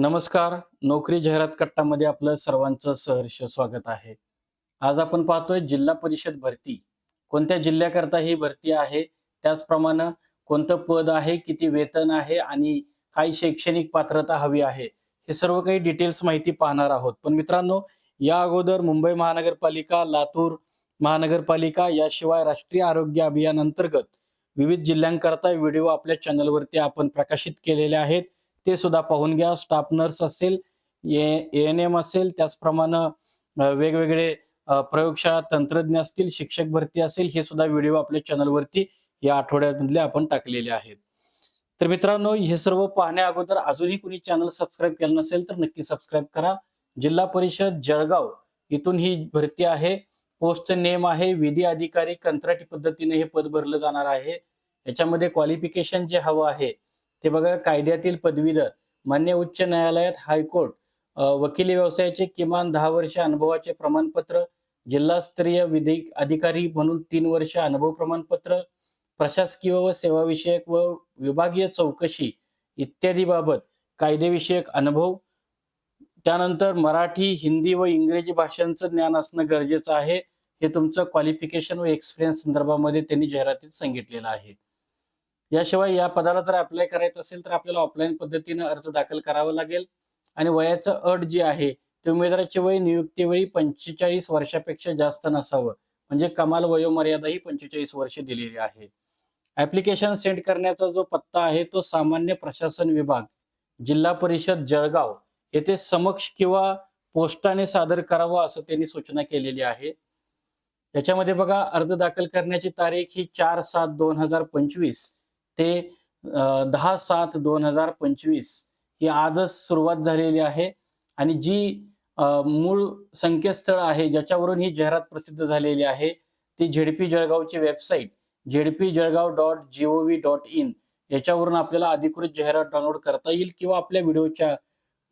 नमस्कार. नोकरी जाहिरात कट्टामध्ये आपलं सर्वांचं सहर्ष स्वागत आहे. आज आपण पाहतोय जिल्हा परिषद भरती. कोणत्या जिल्ह्याकरता ही भरती आहे? त्याचप्रमाणे कोणतं पद आहे? किती वेतन आहे? आणि काय शैक्षणिक पात्रता हवी आहे? हे सर्व काही डिटेल्स माहिती पाहणार आहोत. पण मित्रांनो या अगोदर मुंबई महानगरपालिका लातूर महानगरपालिका याशिवाय राष्ट्रीय आरोग्य अभियान अंतर्गत विविध जिल्ह्यांकरता व्हिडिओ आपल्या चॅनलवरती आपण प्रकाशित केलेले आहेत. ते सुद्धा पाहून घ्या. स्टाफ नर्स असेल एन एम असेल त्याचप्रमाणे वेगवेगळे प्रयोगशाळा तंत्रज्ञ असतील शिक्षक भरती असेल हे सुद्धा व्हिडिओ आपल्या चॅनलवरती या आठवड्यामधले आपण टाकलेले आहेत. तर मित्रांनो हे सर्व पाहण्या अगोदर अजूनही कुणी चॅनल सबस्क्राईब केलं नसेल तर नक्की सबस्क्राईब करा. जिल्हा परिषद जळगाव इथून ही भरती आहे. पोस्ट नेम आहे विधी अधिकारी कंत्राटी पद्धतीने हे पद भरलं जाणार आहे. याच्यामध्ये क्वालिफिकेशन जे हवं आहे ते बघा कायद्यातील पदवीधर मान्य उच्च न्यायालयात हायकोर्ट वकिली व्यवसायाचे किमान दहा वर्ष अनुभवाचे प्रमाणपत्र जिल्हास्तरीय विधी अधिकारी म्हणून तीन वर्ष अनुभव प्रमाणपत्र प्रशासकीय व सेवाविषयक व विभागीय चौकशी इत्यादी बाबत कायदेविषयक अनुभव. त्यानंतर मराठी हिंदी व इंग्रजी भाषांचं ज्ञान असणं गरजेचं आहे. हे तुमचं क्वालिफिकेशन व एक्सपिरियन्स संदर्भामध्ये त्यांनी जाहिरातीत सांगितलेलं आहे. याशिवाय या पदाला जर अप्लाय करायचं असेल तर आपल्याला ऑफलाईन पद्धतीने अर्ज दाखल करावा लागेल. आणि वयाचं अट जी आहे ते उमेदवाराचे वय नियुक्तीवेळी पंचेचाळीस वर्षापेक्षा जास्त नसावं. म्हणजे कमाल वयोमर्यादा ही पंचेचाळीस वर्ष दिलेली आहे. ऍप्लिकेशन सेंड करण्याचा जो पत्ता आहे तो सामान्य प्रशासन विभाग जिल्हा परिषद जळगाव येथे समक्ष किंवा पोस्टाने सादर करावं असं त्यांनी सूचना केलेली आहे. याच्यामध्ये बघा अर्ज दाखल करण्याची तारीख ही चार सात दोन हजार पंचवीस. ते दहा सात दोन हजार पंचवीस ही आजच सुरुवात झालेली आहे. आणि जी मूळ संकेतस्थळ आहे ज्याच्यावरून ही जाहिरात प्रसिद्ध झालेली आहे ती झेडपी जळगावची website ZP Jalgaon dot GOV dot in याच्यावरून आपल्याला अधिकृत जाहिरात डाउनलोड करता येईल किंवा आपल्या व्हिडिओच्या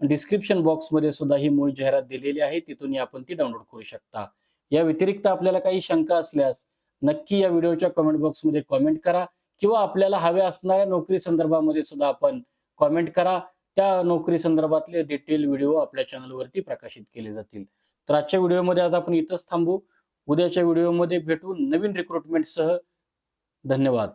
डिस्क्रिप्शन बॉक्समध्ये सुद्धा ही मूळ जाहिरात दिलेली आहे तिथून आपण ती डाउनलोड करू शकता. या व्यतिरिक्त आपल्याला काही शंका असल्यास नक्की या व्हिडिओच्या कमेंट बॉक्समध्ये कॉमेंट करा. किंवा आपल्याला हव्या असणाऱ्या नोकरी संदर्भामध्ये सुद्धा आपण कॉमेंट करा. त्या नोकरी संदर्भातले डिटेल व्हिडिओ आपल्या चॅनलवरती प्रकाशित केले जातील. तर आजच्या व्हिडिओमध्ये आज आपण इथंच थांबू. उद्याच्या व्हिडिओमध्ये भेटू नवीन रिक्रुटमेंटसह धन्यवाद.